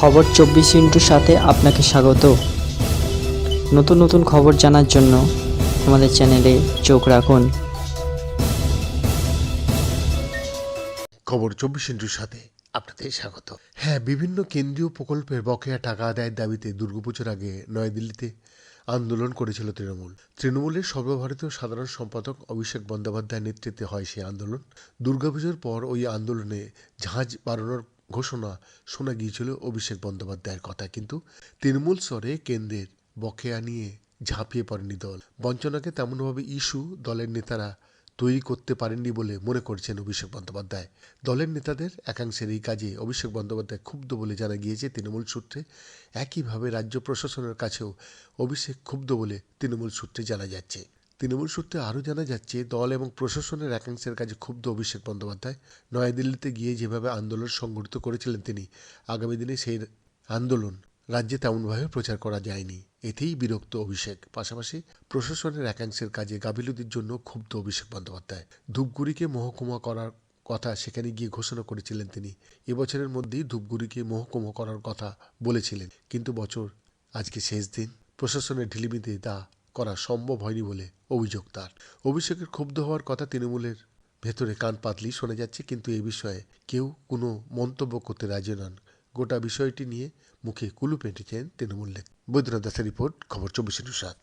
খবর চব্বিশ ইন্টুর সাথে আপনাকে স্বাগত। নতুন নতুন খবর জানার জন্য আমাদের চ্যানেলে চোখ রাখুন। খবর চব্বিশ ইন্টুর সাথে আপনাদের স্বাগত। হ্যাঁ বিভিন্ন কেন্দ্রীয় প্রকল্পের বকেয়া টাকা আদায়ের দাবিতে দুর্গাপুজোর আগে নয়াদিল্লিতে আন্দোলন করেছিল তৃণমূল। তৃণমূলের সর্বভারতীয় সাধারণ সম্পাদক অভিষেক বন্দ্যোপাধ্যায়ের নেতৃত্বে হয় সেই আন্দোলন। দুর্গাপুজোর পর ওই আন্দোলনে ঝাঁঝ বাড়ানোর ঘোষণা শোনা গিয়েছিল অভিষেক বন্দ্যোপাধ্যায়ের কথা, কিন্তু তৃণমূল স্তরে কেন্দ্রের বকেয়া নিয়ে ঝাঁপিয়ে পড়েনি দল। বঞ্চনাকে তেমনভাবে ইস্যু দলের নেতারা তৈরি করতে পারেননি বলে মনে করছেন অভিষেক বন্দ্যোপাধ্যায়। দলের নেতাদের একাংশের এই কাজে অভিষেক বন্দ্যোপাধ্যায় ক্ষুব্ধ বলে জানা গিয়েছে তৃণমূল সূত্রে। একইভাবে রাজ্য প্রশাসনের কাছেও অভিষেক ক্ষুব্ধ বলে তৃণমূল সূত্রে জানা যাচ্ছে। তৃণমূল সূত্রে আরও জানা যাচ্ছে, দল এবং প্রশাসনের একাংশের কাজে ক্ষুব্ধ অভিষেক বন্দ্যোপাধ্যায়। নয়াদিল্লিতে গিয়ে যেভাবে আন্দোলন সংগঠিত করেছিলেন তিনি, আগামী দিনে সেই আন্দোলন রাজ্যে তেমনভাবে প্রচার করা যায়নি। এতেই বিরক্ত অভিষেক। পাশাপাশি প্রশাসনের একাংশের কাজে গাফিলতির জন্য ক্ষুব্ধ অভিষেক বন্দ্যোপাধ্যায়। ধূপগুড়িকে মহকুমা করার কথা সেখানে গিয়ে ঘোষণা করেছিলেন তিনি। এবছরের মধ্যেই ধূপগুড়িকে মহকুমা করার কথা বলেছিলেন। কিন্তু বছর আজকে শেষ দিন। প্রশাসনের ঢিলিমিতে তা করা সম্ভব হয়নি বলে অভিযোগ তার। অভিষেকের ক্ষুব্ধ হওয়ার কথা তৃণমূলের ভেতরে কান পাতলি শোনা যাচ্ছে, কিন্তু এ বিষয়ে কেউ কোনো মন্তব্য করতে রাজি নন। গোটা বিষয়টি নিয়ে মুখে কুলু পেটেছেন তৃণমূল বৈদ্যনাথ দাসের রিপোর্ট, খবর চব্বিশ সাত।